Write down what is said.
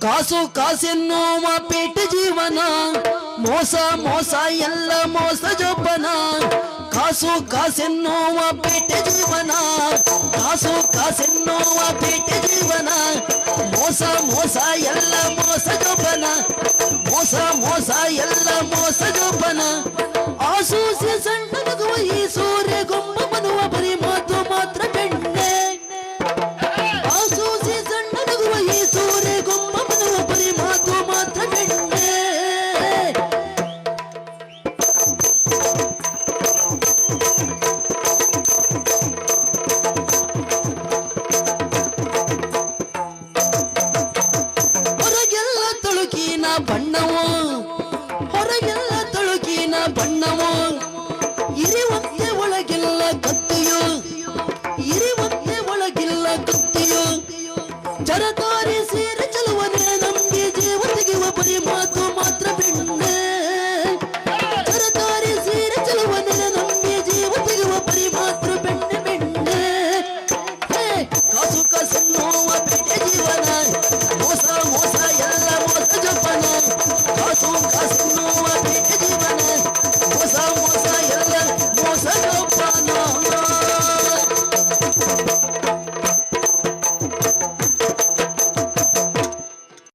ಕಾಸು ಕಾಸೆನ್ನುವ ಪೇಟೆ ಜೀವನ ಮೋಸ ಮೋಸ ಎಲ್ಲ ಮೋಸ ಜೋಪನ ಕಾಸು ಕಾಸೆನ್ನುವ ಪೇಟೆ ಜೀವನ ಕಾಸು ಕಾಸೆನ್ನುವ ಪೇಟೆ ಜೀವನ ಮೋಸ ಮೋಸ ಎಲ್ಲ ಮೋಸ ಜೋಪನ ಮೋಸ ಮೋಸ ಎಲ್ಲ ಮೋಸ ಚರ ತೋರಿಸಿ ರಚಲುವನೇ ನಂಬಿ